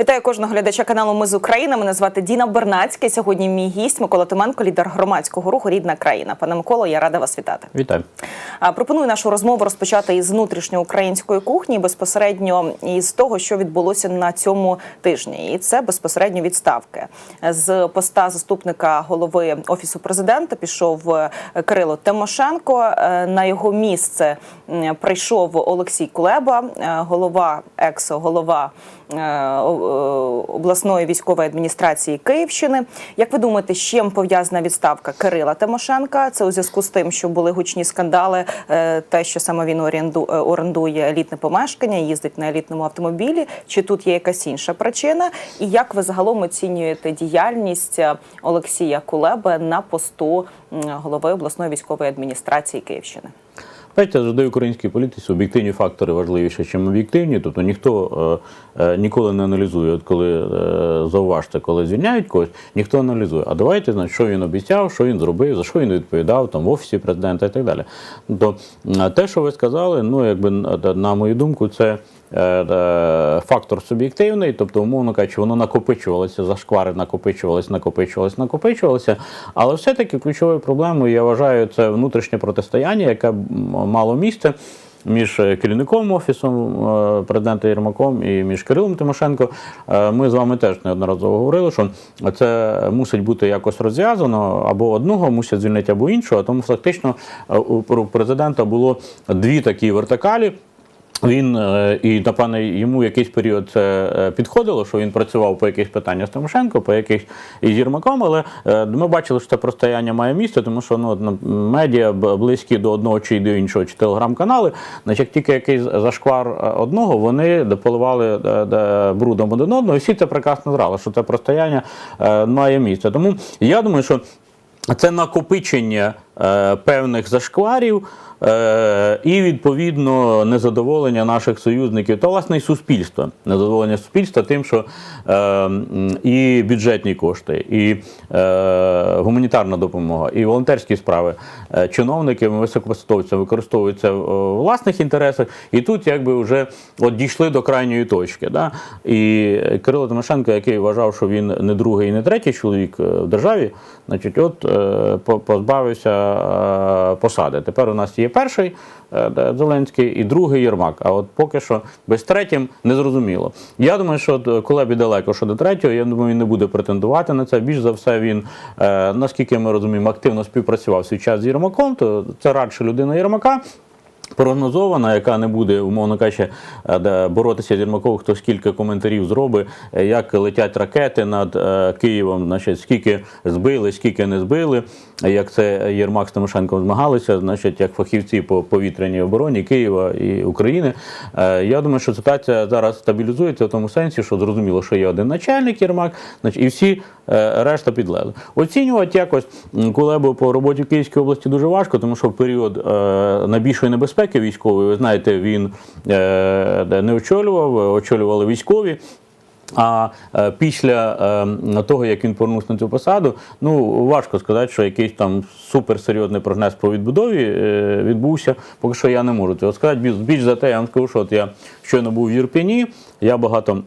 Вітаю кожного глядача каналу Ми з України. Мене звати Діна Бернацька. Сьогодні мій гість Микола Томенко, лідер громадського руху Рідна країна. Пане Миколо, я рада вас вітати. Вітаю. Пропоную нашу розмову розпочати із внутрішньоукраїнської кухні, безпосередньо із того, що відбулося на цьому тижні, і це безпосередньо відставки з поста заступника голови офісу президента. Пішов е, Кирило Тимошенко. Е, На його місце прийшов Олексій Кулеба, е, голова ексо, голова обласної військової адміністрації Київщини. Як ви думаєте, з чим пов'язана відставка Кирила Тимошенка? Це у зв'язку з тим, що були гучні скандали, е, те, що саме він оренду- е, орендує елітне помешкання, їздить на елітному автомобілі. Чи тут є якась інша причина? І як ви загалом оцінюєте діяльність е, Олексія Кулеби на посту голови обласної військової адміністрації Київщини? Бачите, завжди в українській політиці об'єктивні фактори важливіші, ніж об'єктивні. Тобто ніхто е, е, ніколи не аналізує, от коли е, зауважте, коли звільняють когось, ніхто аналізує. А давайте значить, що він обіцяв, що він зробив, за що він відповідав там в офісі президента і так далі. Тобто е, те, що ви сказали, ну якби на- на мою думку, це. Е, е, Фактор суб'єктивний, тобто, умовно кажучи, воно накопичувалося, зашквари накопичувалися, накопичувалися, накопичувалися. Але все-таки ключовою проблемою я вважаю це внутрішнє протистояння, яке мало місце. Між е, керівником офісом президента Єрмаком і між Кирилом Тимошенко ми з вами теж неодноразово говорили, що це мусить бути якось розв'язано або одного мусять звільнити, або іншого. Тому фактично у президента було дві такі вертикалі. Він е, і напевне йому якийсь період це е, підходило, що він працював по якихось питаннях з Тимошенко, по якихось із Єрмаком, але е, ми бачили, що це простояння має місце, тому що ну, медіа близькі до одного чи до іншого, чи телеграм-канали, значить, як тільки якийсь зашквар одного, вони поливали брудом один одного, і всі це прекрасно знали, що це простояння має місце. Тому я думаю, що це накопичення певних зашкварів і відповідно незадоволення наших союзників та власне і суспільства. Незадоволення суспільства тим, що е, і бюджетні кошти, і е, гуманітарна допомога, і волонтерські справи е, чиновниками, високопосадовцями використовуються в власних інтересах, і тут якби вже от дійшли до крайньої точки. Да? І Кирило Тимошенко, який вважав, що він не другий і не третій чоловік е, в державі, значить, от е, позбавився е, посади. Тепер у нас є перший е, Зеленський і другий Єрмак. А от поки що без третім не зрозуміло. Я думаю, що от Кулебі далеко що до третього. Я думаю, він не буде претендувати на це. Більш за все, він, е, наскільки ми розуміємо, активно співпрацював свій час з Єрмаком, то це радше людина Єрмака. Прогнозована, яка не буде, умовно кажучи, е, боротися з Єрмаком, хто скільки коментарів зробить, е, як летять ракети над е, Києвом, значить, скільки збили, скільки не збили, як це Єрмак з Тимошенком змагалися, значить, як фахівці по повітряній обороні Києва і України. Я думаю, що ситуація зараз стабілізується в тому сенсі, що зрозуміло, що є один начальник Єрмак, значить, і всі решта підлегли. Оцінювати якось Кулебу по роботі в Київській області дуже важко, тому що в період е, найбільшої небезпеки військової, ви знаєте, він е, не очолював, очолювали військові. А е, після е, того, як він повернувся на цю посаду, ну важко сказати, що якийсь там суперсерйозний прогрес по відбудові е, відбувся. Поки що я не можу цього сказати. Більш за те, я вам скажу, що от я щойно був в Єрпіні, я багато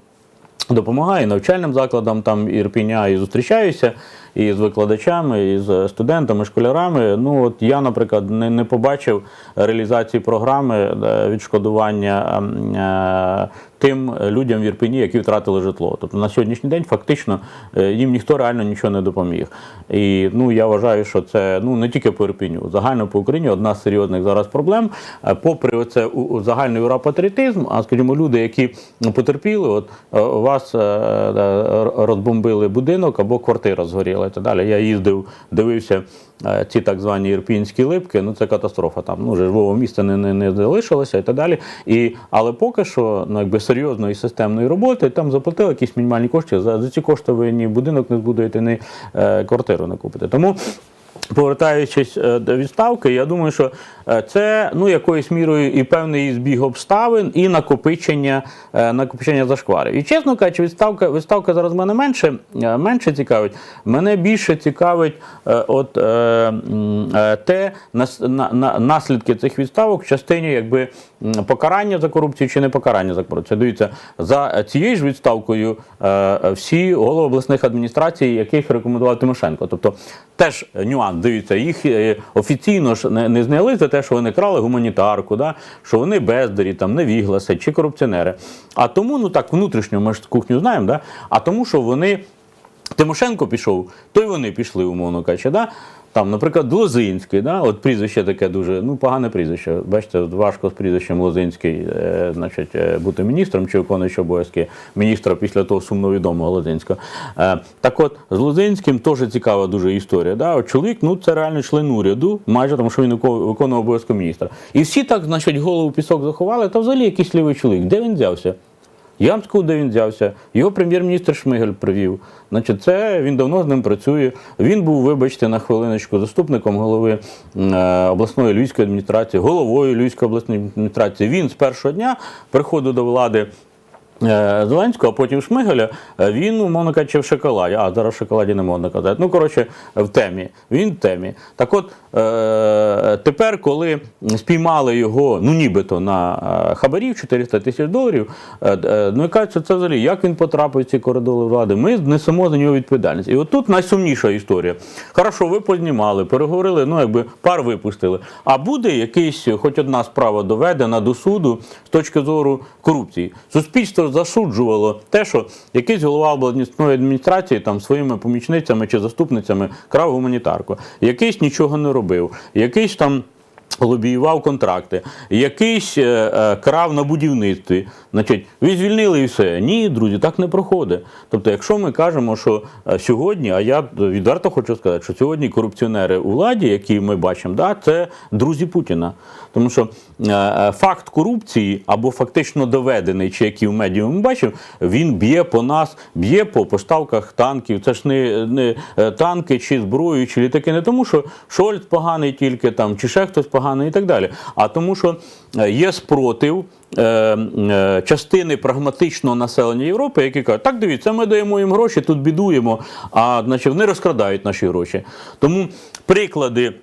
допомагаю навчальним закладам там Ірпіня і зустрічаюся і з викладачами, і з студентами, школярами. Ну от я, наприклад, не, не побачив реалізації програми е, відшкодування е, тим людям в Ірпіні, які втратили житло. Тобто на сьогоднішній день фактично е, їм ніхто реально нічого не допоміг. І ну я вважаю, що це ну не тільки по Ірпіню, загально по Україні одна з серйозних зараз проблем. Попри оце загальний ура-патріотизм, а скажімо, люди, які потерпіли, от вас розбомбили будинок або квартира згоріла і так далі. Я їздив, дивився е, ці так звані ірпінські липки. Ну це катастрофа. Там ну живого міста не, не, не залишилося і так далі. І але поки що, ну якби серйозної системної роботи, там заплатили якісь мінімальні кошти. За, за ці кошти ви ні будинок не збудуєте, ні е, квартиру не купите. Тому Повертаючись е, до відставки, я думаю, що е, це ну якоюсь мірою і певний збіг обставин, і накопичення, е, накопичення зашкварів. І чесно кажучи, відставка, відставка зараз мене менше, менше цікавить. Мене більше цікавить от, те нас, на, на, наслідки цих відставок в частині якби покарання за корупцію чи не покарання за корупцію. Дивіться, за цією ж відставкою всі голови обласних адміністрацій, яких рекомендував Тимошенко. Тобто теж нюанс, дивіться, їх е, офіційно ж не, зняли за те, що вони крали гуманітарку, да? що вони бездарі, там, невігласи чи корупціонери. А тому, ну так, внутрішньо, ми ж кухню знаємо, да? а тому, що вони. Тимошенко пішов, то й вони пішли, умовно кажучи. Да? Там, наприклад, Лозинський, да? от прізвище таке дуже ну, погане прізвище. Бачите, важко з прізвищем Лозинський е, значить, е, бути міністром чи виконуючи обов'язки міністра після того сумновідомого Лозинського. Е, так от, з Лозинським теж цікава дуже історія. Да? От чоловік, ну це реально член уряду, майже тому що він виконував обов'язки міністра. І всі так, значить, голову пісок заховали, та взагалі якийсь лівий чоловік. Де він взявся? Я вам скажу, де він взявся. Його прем'єр-міністр Шмигель привів. Значить, це він давно з ним працює. Він був, вибачте, на хвилиночку, заступником голови е, обласної львівської адміністрації, головою львівської обласної адміністрації. Він з першого дня приходу до влади. Е, Зеленського, а потім Шмигаля, е, він, умовно кажучи, в шоколаді. А, зараз в шоколаді не можна казати. Ну, коротше, в темі. Він в темі. Так от, е, тепер, коли спіймали його, ну нібито на хабарів 400 тисяч доларів, ну і кажуть, що це взагалі, як він потрапив в ці коридори влади, ми несемо за нього відповідальність. І от тут найсумніша історія. Хорошо, ви познімали, переговорили, ну якби пар випустили. А буде якийсь, хоч одна справа доведена до суду з точки зору корупції. Суспільство засуджувало те, що якийсь голова обласної адміністрації там своїми помічницями чи заступницями крав гуманітарку, якийсь нічого не робив, якийсь там. Лобіював контракти, якийсь е, е, крав на будівництві. Значить, ви звільнили і все. Ні, друзі, так не проходить. Тобто, якщо ми кажемо, що е, сьогодні, а я відверто хочу сказати, що сьогодні корупціонери у владі, які ми бачимо, да, це друзі Путіна. Тому що факт корупції або фактично доведений, чи який в медіа ми бачимо, він б'є по нас, б'є по поставках танків. Це ж не, не танки, чи зброю, чи літаки. Не тому, що Шольц поганий тільки там, чи ще хтось поганий і так далі. А тому, що е, є спротив. е, е, Частини прагматичного населення Європи, які кажуть, так дивіться, ми даємо їм гроші, тут бідуємо, а значить, вони розкрадають наші гроші. Тому приклади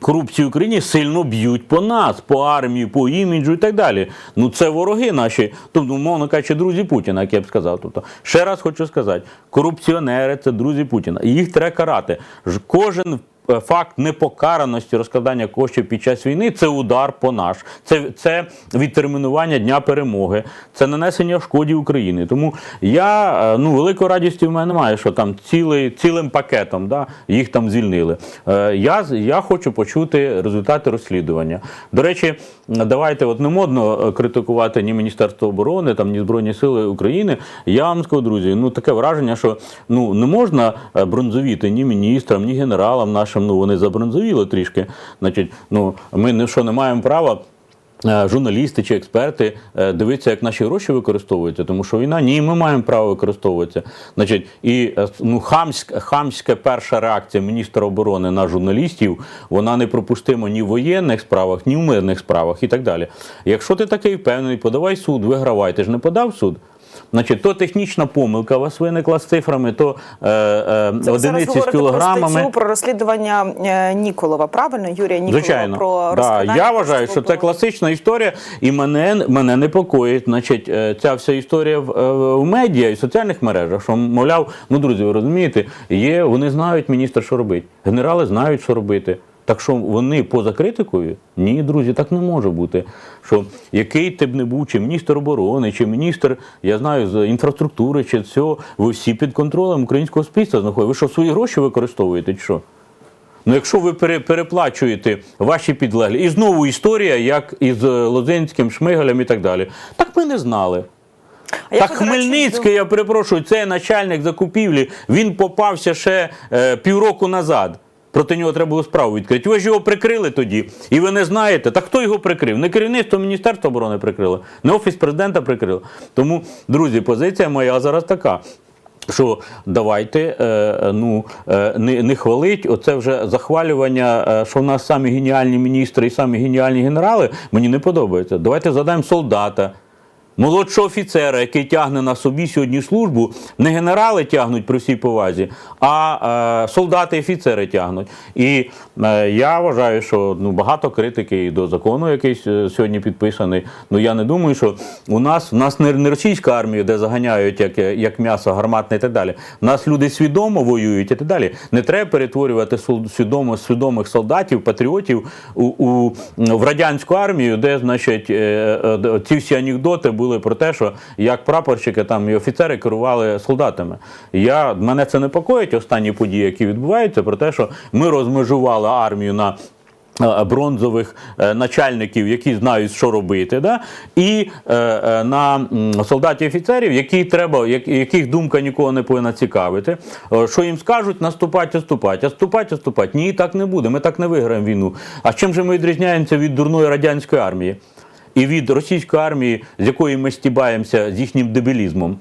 корупції в Україні сильно б'ють по нас, по армії, по іміджу і так далі. Ну це вороги наші, тобто, умовно кажучи, друзі Путіна, як я б сказав. Тобто, ще раз хочу сказати: корупціонери це друзі Путіна. І їх треба карати. Кожен факт непокараності розкладання коштів під час війни це удар по наш. Це, це відтермінування Дня перемоги, це нанесення шкоді Україні. Тому я е, ну великої радісті в мене немає, що там цілий, цілим пакетом да, їх там звільнили. Е, Я, я хочу почути результати розслідування. До речі, давайте от не модно е, критикувати ні Міністерство оборони, там ні Збройні Сили України. Я вам скажу, друзі, ну таке враження, що ну не можна е, бронзовіти ні міністрам, ні генералам нашим. Ну вони забронзовіли трішки. Значить, ну ми не що не маємо права. е, Журналісти чи експерти е, дивитися, як наші гроші використовуються, тому що війна ні, ми маємо право використовуватися. Значить, і е, ну хамська, хамська перша реакція міністра оборони на журналістів, вона не пропустима ні в воєнних справах, ні в мирних справах і так далі. Якщо ти такий впевнений, подавай суд, вигравай. Ти ж не подав суд. Значить, то технічна помилка у вас виникла з цифрами, то е, е, одиниці з говорите про про розслідування е, Ніколова, правильно? Юрія Ніколова Звичайно, про да, я вважаю, що це класична історія, і мене, мене непокоїть, значить, е, ця вся історія в, е, в медіа і в соціальних мережах, що, мовляв, ну, друзі, ви розумієте, є, вони знають міністр, що робити. Генерали знають, що робити. Так що вони поза критикою? Ні, друзі, так не може бути. Що який ти б не був, чи міністр оборони, чи міністр, я знаю, з інфраструктури, чи цього, ви всі під контролем українського суспільства знаходите. Ви що, свої гроші використовуєте, чи що? Ну, якщо ви переплачуєте ваші підлеглі, і знову історія, як із е, Лозинським, Шмигалем і так далі. Так ми не знали. А так Хмельницький, я перепрошую, цей начальник закупівлі, він попався ще е, півроку назад. Проти нього треба було справу відкрити. Ви ж його прикрили тоді, і ви не знаєте. Так хто його прикрив? Не керівництво Міністерства оборони прикрило, не офіс президента прикрило. Тому, друзі, позиція моя зараз така. Що давайте е, ну, е, не, не хвалить оце вже захвалювання, е, що в нас самі геніальні міністри і самі геніальні генерали, мені не подобається. Давайте задаємо солдата. Молодшого офіцера, який тягне на собі сьогодні службу, не генерали тягнуть при всій повазі, а е, солдати і офіцери тягнуть. І е, я вважаю, що ну, багато критики і до закону, який е, сьогодні підписаний. Ну я не думаю, що у нас у нас не, не російська армія, де заганяють як, як м'ясо гарматне і так далі. У нас люди свідомо воюють і так далі. Не треба перетворювати свідомо свідомих солдатів, патріотів у, у в радянську армію, де значить е, е, ці всі анекдоти були про те, що як прапорщики там і офіцери керували солдатами. Я мене це непокоїть останні події, які відбуваються, про те, що ми розмежували армію на. е, Бронзових е, начальників, які знають, що робити, да? і е, е, на солдатів офіцерів, які треба, яких думка нікого не повинна цікавити. Що їм скажуть, наступать, наступать, наступать, наступать. Ні, так не буде. Ми так не виграємо війну. А чим же ми відрізняємося від дурної радянської армії? І від російської армії, з якої ми стібаємося з їхнім дебілізмом.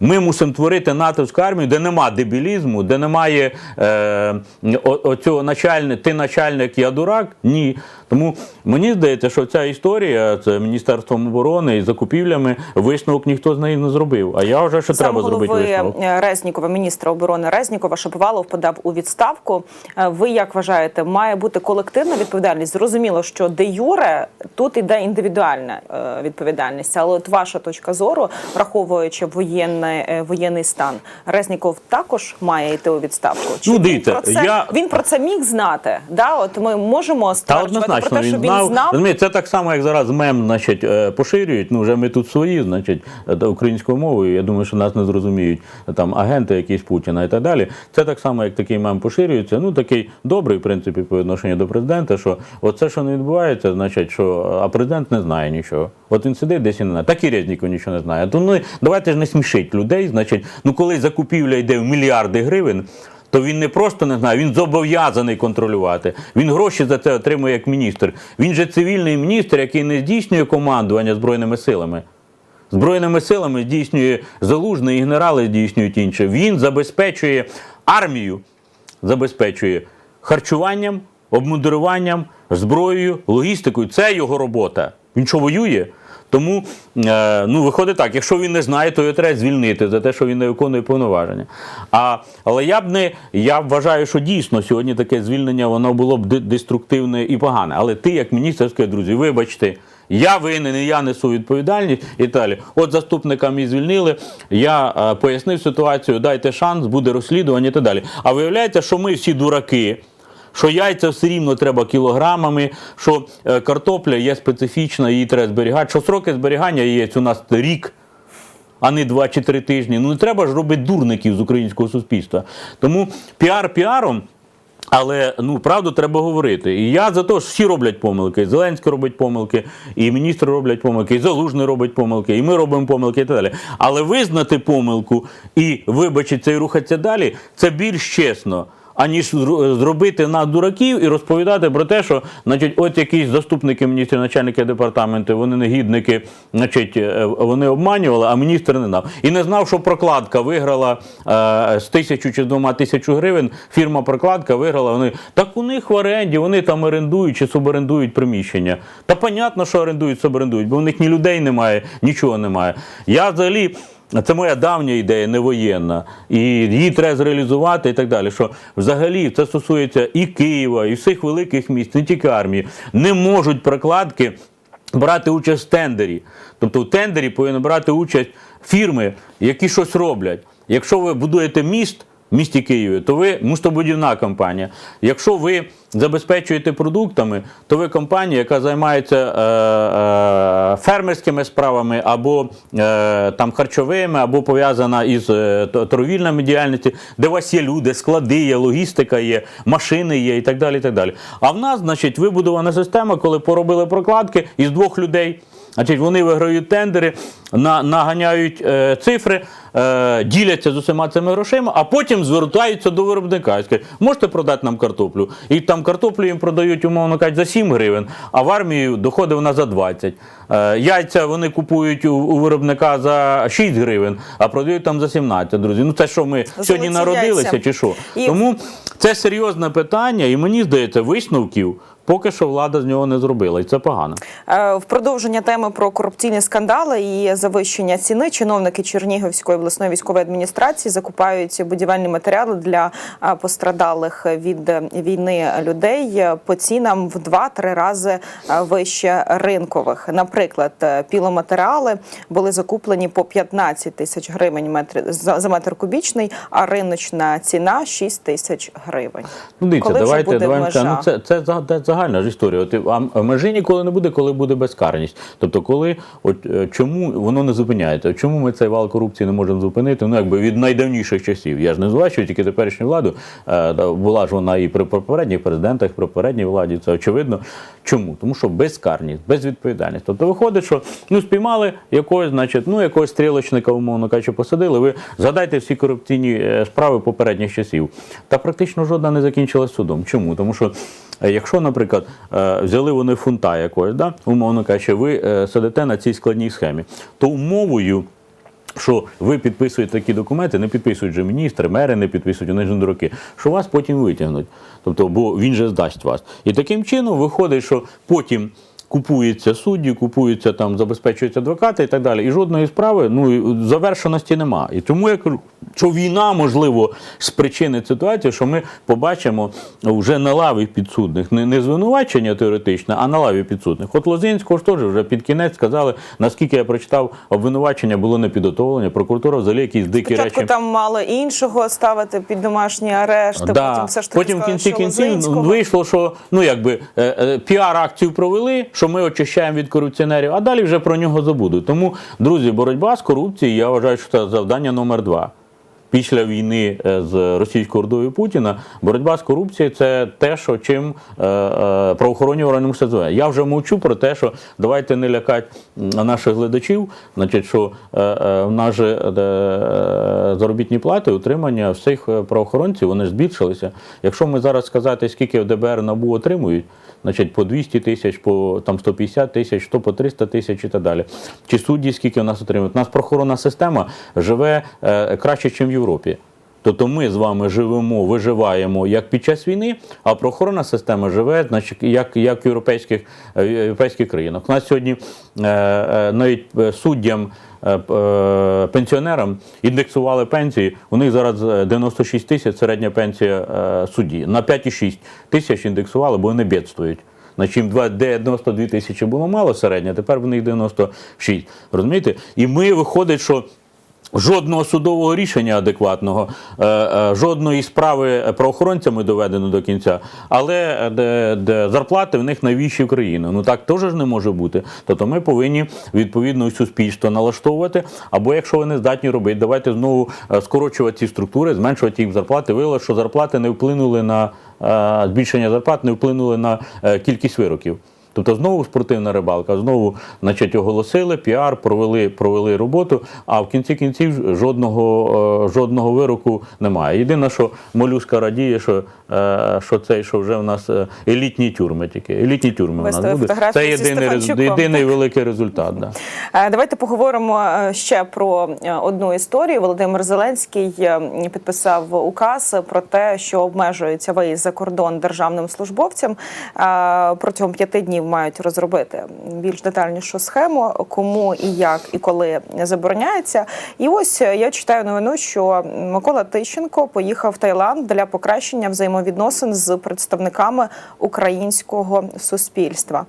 Ми мусимо творити натовську армію, де нема дебілізму, де немає е, оцього начальника, ти начальник, я дурак. Ні. Тому мені здається, що ця історія з Міністерством оборони і закупівлями висновок ніхто з неї не зробив. А я вважаю, що Сам треба зробити висновок. Резнікова, міністра оборони Резнікова, Шаповалов подав у відставку. Е, Ви як вважаєте, має бути колективна відповідальність? Зрозуміло, що де юре тут іде індивідуальна е, відповідальність, але от ваша точка зору, враховуючи воєнний, е, воєнний стан, Резніков також має йти у відставку. Ну, він про це я- він про це міг знати? Да, от ми можемо стверджувати однозначно про те, він він знав. знав. Це так само, як зараз мем, значить, е, поширюють. Ну вже ми тут свої, значить, е, українською мовою. Я думаю, що нас не зрозуміють е, там агенти якісь Путіна і так далі. Це так само, як такий мем поширюється. Ну такий добрий, в принципі, по відношенню до президента. Що оце, що не відбувається, значить, що а президент не знає нічого. От він сидить десь і не знає. Так і Резніков нічого не знає. То ну давайте ж не смішить людей. Значить, ну коли закупівля йде в мільярди гривень то він не просто не знає, він зобов'язаний контролювати. Він гроші за це отримує як міністр. Він же цивільний міністр, який не здійснює командування збройними силами. Збройними силами здійснює залужний і генерали здійснюють інше. Він забезпечує армію, забезпечує харчуванням, обмундируванням, зброєю, логістикою. Це його робота. Він що воює? Тому е, ну, виходить так, якщо він не знає, то його треба звільнити за те, що він не виконує повноваження. А, але я б не я вважаю, що дійсно сьогодні таке звільнення воно було б де- деструктивне і погане. Але ти, як міністр, скажи, друзі, вибачте, я винен, і я несу відповідальність і далі. От заступника мій звільнили, я е, пояснив ситуацію, дайте шанс, буде розслідування і так далі. А виявляється, що ми всі дураки. Що яйця все рівно треба кілограмами, що е, картопля є специфічна, її треба зберігати. Що сроки зберігання яєць у нас рік, а не два чи три тижні. Ну не треба ж робити дурників з українського суспільства. Тому піар піаром. Але ну правду треба говорити. І я за те, що всі роблять помилки. І Зеленський робить помилки, і міністри роблять помилки, і Залужний робить помилки, і ми робимо помилки і так далі. Але визнати помилку і вибачитися і рухатися далі це більш чесно. Аніж зр- зробити на дураків і розповідати про те, що значить, от якісь заступники міністрів, начальники департаменту, вони негідники, значить, е, вони обманювали, а міністр не знав. І не знав, що прокладка виграла е, з тисячу чи двома тисячу гривень. Фірма прокладка виграла. Вони так у них в оренді, вони там орендують чи суборендують приміщення. Та понятно, що орендують, суборендують, бо у них ні людей немає, нічого немає. Я взагалі. Це моя давня ідея, не воєнна, і її треба зреалізувати і так далі. Що взагалі це стосується і Києва, і всіх великих міст, не тільки армії, не можуть прокладки брати участь в тендері. Тобто в тендері повинні брати участь фірми, які щось роблять. Якщо ви будуєте міст в місті Києві, то ви містобудівна компанія. Якщо ви забезпечуєте продуктами, то ви компанія, яка займається е, е, фермерськими справами або е, там харчовими, або пов'язана із е, торгівельними діяльністю, де у вас є люди, склади є, логістика є, машини є і так далі. І так далі. А в нас, значить, вибудована система, коли поробили прокладки із двох людей. Значить, вони виграють тендери, на, наганяють е, цифри, е, діляться з усіма цими грошима, а потім звертаються до виробника і скажуть, можете продати нам картоплю? І там картоплю їм продають, умовно кажуть, за 7 гривень, а в армію доходить вона за 20. Е, яйця вони купують у, у виробника за 6 гривень, а продають там за 17, друзі. Ну це що, ми сьогодні народилися яйця. чи що? І- Тому це серйозне питання, і мені здається, висновків поки що влада з нього не зробила, і це погано. Е, В продовження теми про корупційні скандали і завищення ціни чиновники Чернігівської обласної військової адміністрації закупають будівельні матеріали для е, пострадалих від е, війни людей по цінам в 2-3 рази вище ринкових. Наприклад, піломатеріали були закуплені по 15 тисяч гривень метр за метр кубічний, а риночна ціна 6 тисяч гривень. Ну, дивіться, Коли вже буде давайте межа? ну, це, це, за- це загальна ж історія. От, і- а межі ніколи не буде, коли буде безкарність. Тобто, коли от е, чому воно не зупиняється? Чому ми цей вал корупції не можемо зупинити? Ну, якби від найдавніших часів. Я ж не зважаю тільки теперішню владу. Е, була ж вона і при попередніх президентах, при попередній владі. Це очевидно. Чому? Тому що безкарність, безвідповідальність. Тобто виходить, що ну спіймали якогось, значить, ну якогось стрілочника, умовно кажучи, посадили. Ви згадайте всі корупційні е, справи попередніх часів. Та практично жодна не закінчилась судом. Чому? Тому що. Е, Якщо, наприклад, е, взяли вони фунта якогось, да, умовно кажучи, ви е, сидите на цій складній схемі, то умовою що ви підписуєте такі документи, не підписують же міністри, мери не підписують, вони ж дураки, що вас потім витягнуть. Тобто, бо він же здасть вас. І таким чином виходить, що потім. Купуються судді, купуються там, забезпечуються адвокати і так далі. І жодної справи ну завершеності нема. І тому я кажу, що війна можливо спричинить ситуацію, що ми побачимо вже на лаві підсудних не, не звинувачення теоретичне, а на лаві підсудних. От Лозинського ж теж вже під кінець сказали, наскільки я прочитав, обвинувачення було не підготовлення. Прокуратура взагалі якісь дикі Спочатку речі. там мали іншого ставити під домашній арешт, а потім все ж таки потім в сказали, кінці кінців вийшло, що ну якби е, е, піар-акцію провели, що ми очищаємо від корупціонерів, а далі вже про нього забудуть. Тому, друзі, боротьба з корупцією, я вважаю, що це завдання номер два. Після війни е, з російською ордою Путіна боротьба з корупцією це те, що чим е, е, правоохоронні органи мусять звати. Я вже мовчу про те, що давайте не лякати наших глядачів. Значить, що в нас же заробітні плати, утримання всіх правоохоронців вони збільшилися. Якщо ми зараз сказати, скільки в ДБР НАБУ отримують, значить по 200 тисяч, по там 150 тисяч, то по 300 тисяч і так далі. Чи судді скільки у нас отримують? У нас правоохоронна система живе е, краще, ніж в Європі. Тобто ми з вами живемо, виживаємо як під час війни, а правоохоронна система живе, значить, як, як в європейських, е, в європейських країнах. У нас сьогодні е, е, навіть е, суддям, пенсіонерам індексували пенсії. У них зараз е, 96 тисяч середня пенсія е, судді. На 5,6 тисяч індексували, бо вони бідствують. Значить, чим 92 тисячі було мало середня, тепер в них 96. Розумієте? І ми виходить, що Жодного судового рішення адекватного, е, е, жодної справи правоохоронцями доведено до кінця, але е, де, зарплати в них найвищі в країні. Ну так теж ж не може бути. Тобто ми повинні відповідно суспільство налаштовувати. Або якщо ви не здатні робити, давайте знову скорочувати ці структури, зменшувати їх зарплати. Виявилося, що зарплати не вплинули на збільшення зарплат, не вплинули на кількість вироків. Тобто знову спортивна рибалка, знову значить, оголосили піар, провели, провели роботу, а в кінці кінців жодного, е, жодного вироку немає. Єдине, що молюска радіє, що, що це, що вже в нас е, елітні тюрми тільки. Елітні тюрми в нас будуть. Це єдиний, єдиний великий результат. Да. Е, Давайте поговоримо е, ще про е, одну історію. Володимир Зеленський е, підписав указ про те, що обмежується виїзд за кордон державним службовцям. Е, Протягом п'яти днів мають розробити більш детальнішу схему, кому і як і коли забороняється. І ось е, я читаю новину, що Микола Тищенко поїхав в Таїланд для покращення взаємовідносин з представниками українського суспільства.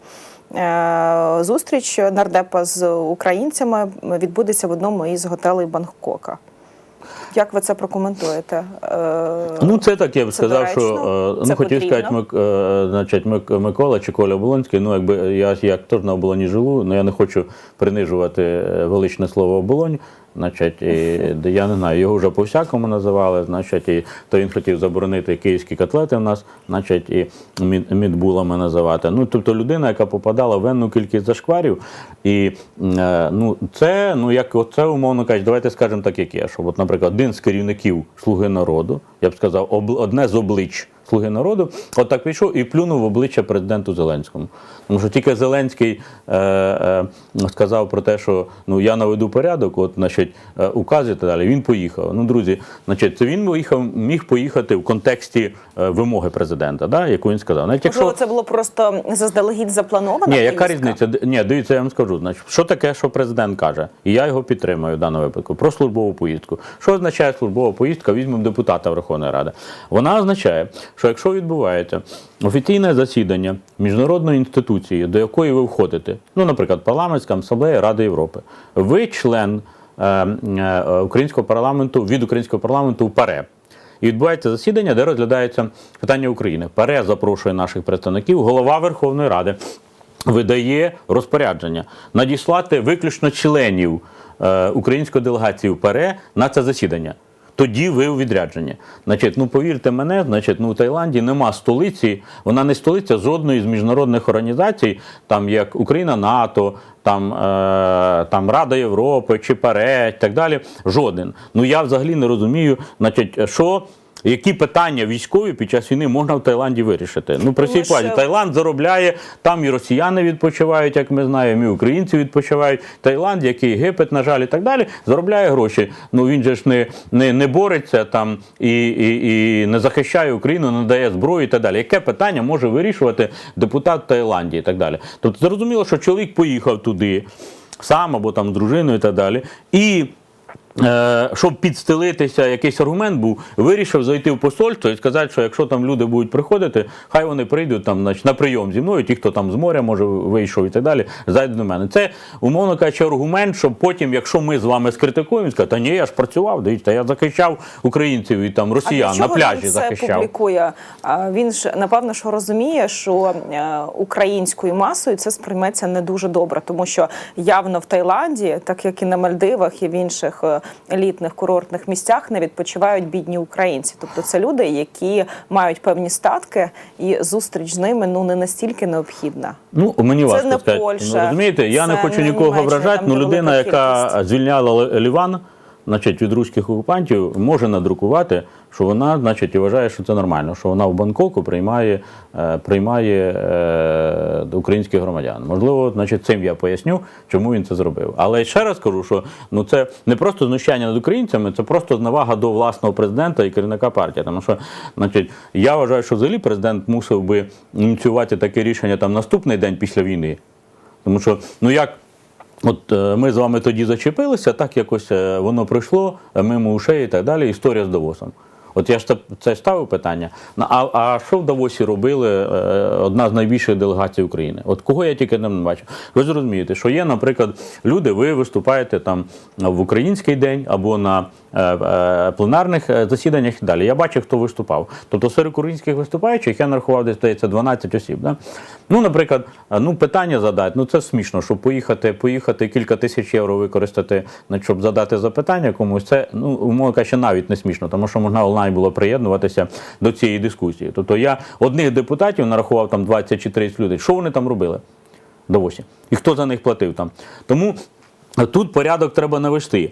Е, Зустріч нардепа з українцями відбудеться в одному із готелей Бангкока. Як ви це прокоментуєте? Е, Ну, це так, я б Це сказав, що доречно, е, це ну, хотів сказати, Мик, е, значить, Мик- Микола чи Коля Оболонський. Ну, якби я як теж на оболоні живу, але я не хочу принижувати е, величне слово оболонь. Значить, і, де я не знаю, його вже по-всякому називали, значить, і то він хотів заборонити київські котлети в нас, значить, і мідбулами називати. Ну, тобто людина, яка попадала в енну кількість зашкварів, і е, ну, це, ну, як це умовно кажуть, давайте скажемо так, як є. Що, от, наприклад, один з керівників Слуги народу, я б сказав, об, одне з облич Слуги народу, от так пішов і плюнув в обличчя президенту Зеленському. Тому що тільки Зеленський е, е, сказав про те, що ну я наведу порядок, от значить, е, указ і так далі. Він поїхав. Ну, друзі, значить, це він поїхав, міг поїхати в контексті е, вимоги президента, да, яку він сказав. Навіть Можливо, це було просто заздалегідь заплановано. ні, яка різниця? Ні, дивіться, я вам скажу. Значить, що таке, що президент каже, і я його підтримую в даному випадку про службову поїздку. Що означає службова поїздка? Візьмемо депутата Верховної Ради. Вона означає, що якщо відбувається офіційне засідання міжнародної інституції, до якої ви входите, ну, наприклад, парламентська асамблея Ради Європи, ви член е, е, українського парламенту від українського парламенту в ПАРЕ. І відбувається засідання, де розглядається питання України. ПАРЕ запрошує наших представників, голова Верховної Ради видає розпорядження надіслати виключно членів е, української делегації в ПАРЕ на це засідання. Тоді ви у відрядженні. Значить, ну повірте мене, значить, ну в Таїланді нема столиці, вона не столиця жодної з міжнародних організацій, там як Україна, НАТО, там, е, там Рада Європи чи ПАРЕ і так далі. Жоден. Ну я взагалі не розумію, значить, що. Які питання військові під час війни можна в Таїланді вирішити? Ну, при всій плані, Таїланд заробляє, там і росіяни відпочивають, як ми знаємо, і українці відпочивають. Таїланд, як і Єгипет, на жаль, і так далі, заробляє гроші. Ну він же ж не, не, не бореться там і, і, і не захищає Україну, не дає зброю і так далі. Яке питання може вирішувати депутат Таїланді і так далі? Тобто зрозуміло, що чоловік поїхав туди сам або там з дружиною і так далі. І щоб підстелитися, якийсь аргумент був, вирішив зайти в посольство і сказати, що якщо там люди будуть приходити, хай вони прийдуть там значить, на прийом зі мною, ті, хто там з моря може вийшов і так далі, зайдуть до мене. Це, умовно кажучи, аргумент, щоб потім, якщо ми з вами скритикуємо, скаже, та ні, я ж працював, дивіться, я захищав українців і там А росіян для на пляжі він це захищав. публікує? А, Він ж напевно що розуміє, що е, українською масою це сприйметься не дуже добре, тому що явно в Таїланді, так як і на Мальдивах і в інших елітних курортних місцях, не відпочивають бідні українці. Тобто це люди, які мають певні статки, і зустріч з ними ну не настільки необхідна. Ну, мені Це важко не сказати. Польща, ну, розумієте, я не хочу нікого вражати. ну людина, яка звільняла Ліван, значить, від руських окупантів, може надрукувати, що вона, значить, вважає, що це нормально, що вона в Бангкоку приймає, е, приймає е, українських громадян. Можливо, значить, цим я поясню, чому він це зробив. Але ще раз кажу, що ну це не просто знущання над українцями, це просто зневага до власного президента і керівника партії. Тому що, значить, я вважаю, що взагалі президент мусив би ініціювати таке рішення там наступний день після війни. Тому що, ну як. От е, ми з вами тоді зачепилися, так якось воно пройшло мимо ушей і так далі. Історія з Давосом. От я ж це, це ставив питання. А, а що в Давосі робили е, одна з найбільших делегацій України? От кого я тільки не бачив. Ви зрозумієте, що є, наприклад, люди, ви виступаєте там в український день або на е, е, пленарних засіданнях і далі. Я бачив, хто виступав. Тобто серед українських виступаючих я нарахував десь здається 12 осіб. Да? Ну, наприклад, ну питання задати. Ну це смішно, щоб поїхати, поїхати кілька тисяч євро використати, щоб задати запитання комусь. Це ну умовно кажучи, навіть не смішно, тому що можна онлайн було приєднуватися до цієї дискусії. Тобто я одних депутатів нарахував там 20 чи 30 людей. Що вони там робили? Довосі. І хто за них платив там? Тому тут порядок треба навести.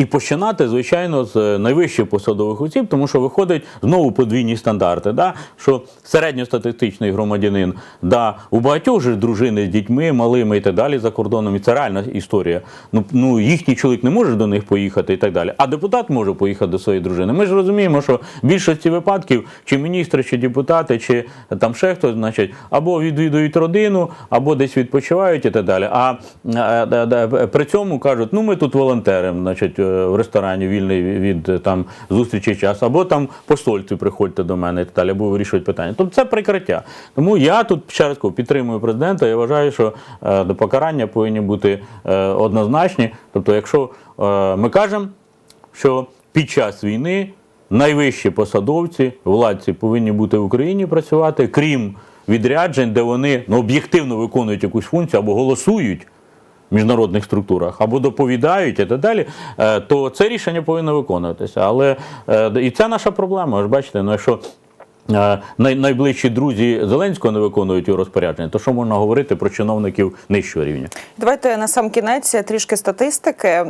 І починати, звичайно, з найвищих посадових осіб, тому що виходить знову подвійні стандарти. Да? Що середньостатистичний громадянин, да, у багатьох же дружини з дітьми, малими і так далі за кордоном, і це реальна історія. Ну, ну їхній чоловік не може до них поїхати і так далі. А депутат може поїхати до своєї дружини. Ми ж розуміємо, що в більшості випадків, чи міністри, чи депутати, чи там ще хтось, значить, або відвідують родину, або десь відпочивають і так далі. А е, е, е, при цьому кажуть, ну ми тут волонтери, значить, е, в ресторані вільний від е, там зустрічі час, або там посольці приходьте до мене і так далі, або вирішують питання. Тобто це прикриття. Тому я тут ще раз кажу, підтримую президента. Я вважаю, що е, до покарання повинні бути е, однозначні. Тобто, якщо ми кажемо, що під час війни найвищі посадовці, владці повинні бути в Україні працювати, крім відряджень, де вони ну, об'єктивно виконують якусь функцію або голосують міжнародних структурах або доповідають і так далі, е, то це рішення повинно виконуватися. Але е, і це наша проблема. Ви ж бачите, ну якщо. е, Найближчі друзі Зеленського не виконують його розпорядження, то що можна говорити про чиновників нижчого рівня? Давайте на сам кінець трішки статистики.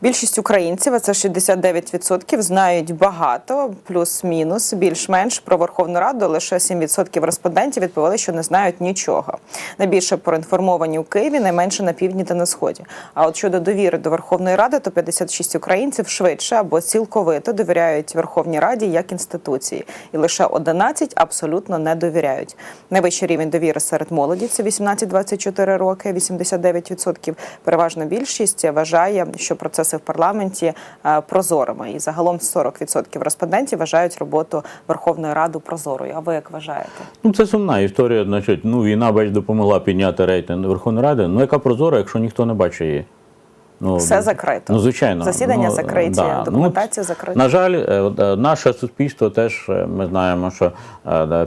Більшість українців, а це 69%, знають багато, плюс-мінус, більш-менш про Верховну Раду. Лише 7% респондентів відповіли, що не знають нічого. Найбільше проінформовані у Києві, найменше на півдні та на сході. А от щодо довіри до Верховної Ради, то 56 українців швидше або цілковито довіряють Верховній Раді як інституції, і лише 11 абсолютно не довіряють. Найвищий рівень довіри серед молоді це 18-24 роки, 89%. Переважна більшість вважає, що процеси в парламенті е, прозорими, і загалом 40% респондентів вважають роботу Верховної Ради прозорою. А ви як вважаєте? Ну, це сумна історія. Значить, ну, війна, бач, допомогла підняти рейтинг Верховної Ради. Ну, яка прозора, якщо ніхто не бачить її? Ну, Все закрито. Ну, звичайно. Засідання ну, закриті, да. документація Ну, закрита. На жаль, е, е, наше суспільство теж е, ми знаємо, що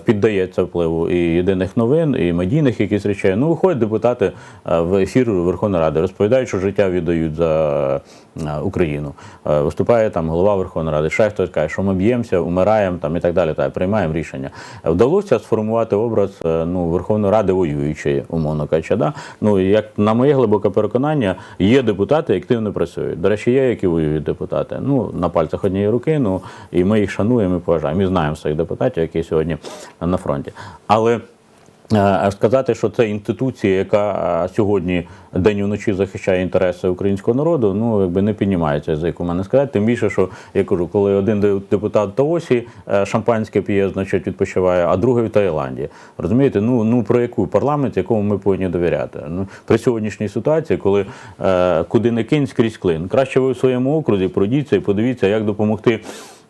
піддається впливу і єдиних новин, і медійних якісь речей. Ну, виходять депутати в ефір Верховної Ради, розповідають, що життя віддають за Україну. Виступає там голова Верховної Ради, ще хтось каже, що ми б'ємося, умираємо там і так далі. Так, приймаємо рішення. Вдалося сформувати образ ну, Верховної Ради воюючої, умовно кажучи. Да? Ну, як на моє глибоке переконання, є депутати, які активно працюють. До речі, є, які воюють депутати. Ну, на пальцях однієї руки, ну і ми їх шануємо і поважаємо. І знаємо своїх депутатів, які сьогодні на фронті. Але Сказати, що це інституція, яка е, сьогодні день і вночі захищає інтереси українського народу, ну якби не піднімається за яку мене сказати. Тим більше, що я кажу, коли один депутат Таосі е, шампанське п'є, значить відпочиває, а другий в Таїланді. Розумієте, ну ну про яку парламент, якому ми повинні довіряти? Ну при сьогоднішній ситуації, коли е, куди не кинь скрізь клин, краще ви в своєму окрузі пройдіться і подивіться, як допомогти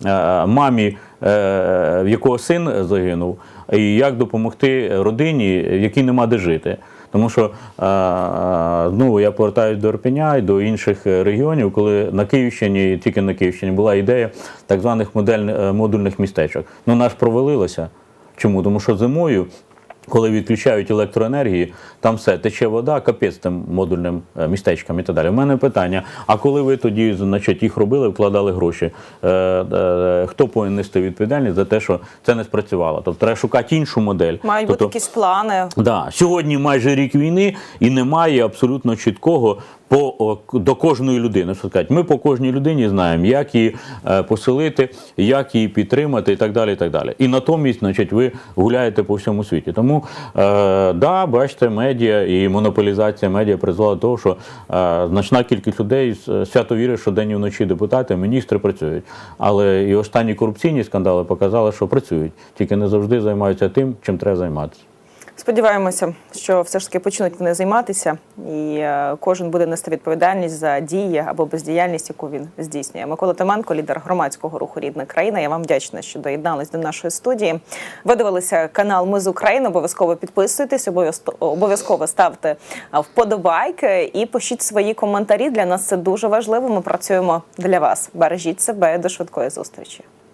е, мамі, е, в якого син загинув, і як допомогти родині, в якій нема де жити. Тому що ну я повертаюся до Ірпеня і до інших регіонів, коли на Київщині, тільки на Київщині, була ідея так званих модель, е, модульних містечок. Ну, наш провалилося. Чому? Тому що зимою коли відключають електроенергії, там все тече вода, капець тим модульним е, містечкам і так далі. У мене питання: а коли ви тоді значить, їх робили, вкладали гроші, е, е, хто повинен нести відповідальність за те, що це не спрацювало? Тобто треба шукати іншу модель. Мають тобто, бути якісь плани. Да, сьогодні майже рік війни і немає абсолютно чіткого по до кожної людини. Що сказати, ми по кожній людині знаємо, як її е, поселити, як її підтримати, і так далі. І так далі. І натомість, значить, ви гуляєте по всьому світі. Тому е, да, бачите, медіа і монополізація медіа призвела до того, що е, значна кількість людей с- свято вірить, що день і вночі депутати, міністри працюють. Але і останні корупційні скандали показали, що працюють, тільки не завжди займаються тим, чим треба займатися. Сподіваємося, що все ж таки почнуть вони займатися, і е, кожен буде нести відповідальність за дії або бездіяльність, яку він здійснює. Микола Томенко, лідер громадського руху Рідна країна. Я вам вдячна, що доєднались до нашої студії. Ви дивилися канал Ми з України. Обов'язково підписуйтесь, обов'язково- ставте вподобайки і пишіть свої коментарі. Для нас це дуже важливо. Ми працюємо для вас. Бережіть себе до швидкої зустрічі.